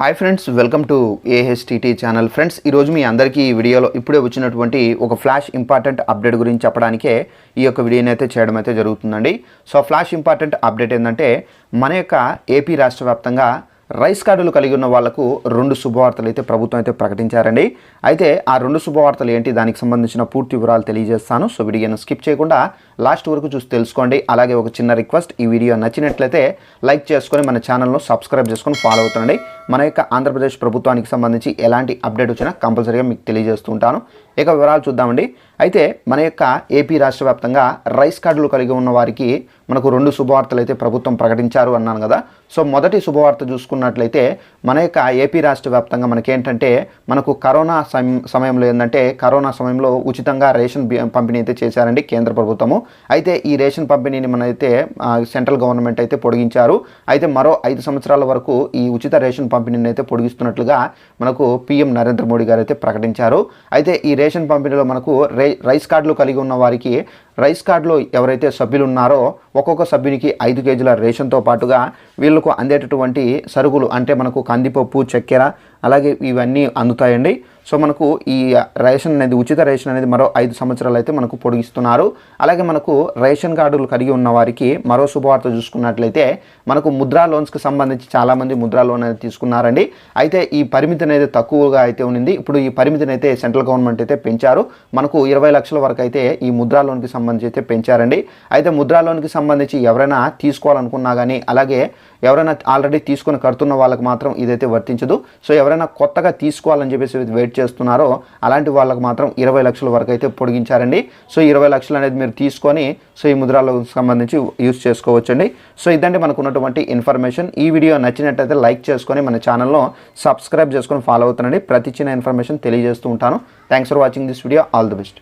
Hi friends welcome to AHTT channel friends ఈరోజు మీ అందరికీ ఈ వీడియోలో ఇప్పుడే వచ్చినటువంటి ఒక ఫ్లాష్ ఇంపార్టెంట్ అప్డేట్ గురించి చెప్పడానికే ఈ యొక్క వీడియోని అయితే చేయడం అయితే జరుగుతుందండి. సో ఫ్లాష్ ఇంపార్టెంట్ అప్డేట్ ఏంటంటే మన యొక్క ఏపీ రాష్ట్ర వ్యాప్తంగా రైస్ కార్డులు కలిగి ఉన్న వాళ్ళకు రెండు శుభవార్తలు అయితే ప్రభుత్వం అయితే ప్రకటించారండి. అయితే ఆ రెండు శుభవార్తలు ఏంటి? దానికి సంబంధించిన పూర్తి వివరాలు తెలియజేస్తాను. సో వీడియోను స్కిప్ చేయకుండా లాస్ట్ వరకు చూసి తెలుసుకోండి. అలాగే ఒక చిన్న రిక్వెస్ట్ ఈ వీడియో నచ్చినట్లయితే లైక్ చేసుకొని మన ఛానల్ను సబ్స్క్రైబ్ చేసుకొని ఫాలో అవుతుండండి. మన యొక్క ఆంధ్రప్రదేశ్ ప్రభుత్వానికి సంబంధించి ఎలాంటి అప్డేట్ వచ్చినా కంపల్సరీగా మీకు తెలియజేస్తూ ఉంటాను ఇక వివరాలు చూద్దామండి. అయితే మన యొక్క ఏపీ రాష్ట్ర వ్యాప్తంగా రైస్ కార్డులు కలిగి ఉన్న వారికి మనకు రెండు శుభవార్తలు అయితే ప్రభుత్వం ప్రకటించారు అన్నాను కదా. సో మొదటి శుభవార్త చూసుకున్నట్లయితే మన యొక్క ఏపీ రాష్ట్ర వ్యాప్తంగా మనకేంటంటే మనకు కరోనా సమయంలో ఏంటంటే కరోనా సమయంలో ఉచితంగా రేషన్ పంపిణీ అయితే చేశారండి కేంద్ర ప్రభుత్వము. అయితే ఈ రేషన్ పంపిణీని మన అయితే సెంట్రల్ గవర్నమెంట్ అయితే పొడిగించారు. అయితే మరో ఐదు సంవత్సరాల వరకు ఈ ఉచిత రేషన్ పంపిణీని అయితే పొడిగిస్తున్నట్లుగా మనకు పీఎం నరేంద్ర మోడీ గారు అయితే ప్రకటించారు. అయితే ఈ రేషన్ పంపిణీలో మనకు రై రైస్ కార్డులు కలిగి ఉన్న వారికి రైస్ కార్డులో ఎవరైతే సభ్యులు ఉన్నారో ఒక్కొక్క సభ్యునికి ఐదు కేజీల రేషన్తో పాటుగా వీళ్ళకు అందేటటువంటి సరుకులు అంటే మనకు కందిపప్పు చక్కెర అలాగే ఇవన్నీ అందుతాయండి. సో మనకు ఈ రేషన్ అనేది ఉచిత రేషన్ అనేది మరో ఐదు సంవత్సరాలు అయితే మనకు పొడిగిస్తున్నారు. అలాగే మనకు రేషన్ కార్డులు కలిగి ఉన్న వారికి మరో శుభవార్త చూసుకున్నట్లయితే మనకు ముద్రా లోన్స్కి సంబంధించి చాలామంది ముద్రా లోన్ అనేది తీసుకున్నారండి. అయితే ఈ పరిమితి అనేది తక్కువగా అయితే ఉన్నింది ఇప్పుడు ఈ పరిమితిని అయితే సెంట్రల్ గవర్నమెంట్ అయితే పెంచారు. మనకు ఇరవై లక్షల వరకు అయితే ఈ ముద్రా లోన్కి సంబంధించి అయితే పెంచారండి. అయితే ముద్రా లోన్కి సంబంధించి ఎవరైనా తీసుకోవాలనుకున్నా కానీ అలాగే ఎవరైనా ఆల్రెడీ తీసుకొని కడుతున్న వాళ్ళకి మాత్రం ఇదైతే వర్తించదు. సో ఎవరైనా కొత్తగా తీసుకోవాలని చెప్పేసి వెయిట్ చేస్తున్నారో అలాంటి వాళ్ళకి మాత్రం ఇరవై లక్షల వరకు అయితే పొడిగించారండి. సో ఇరవై లక్షలు అనేది మీరు తీసుకొని సో ఈ ముద్రాలకు సంబంధించి యూస్ చేసుకోవచ్చండి. సో ఇదండి మనకు ఉన్నటువంటి ఇన్ఫర్మేషన్. ఈ వీడియో నచ్చినట్టయితే లైక్ చేసుకొని మన ఛానల్లో సబ్స్క్రైబ్ చేసుకొని ఫాలో అవుతానండి. ప్రతి చిన్న ఇన్ఫర్మేషన్ తెలియజేస్తూ ఉంటాను. Thanks for watching this video. All the best.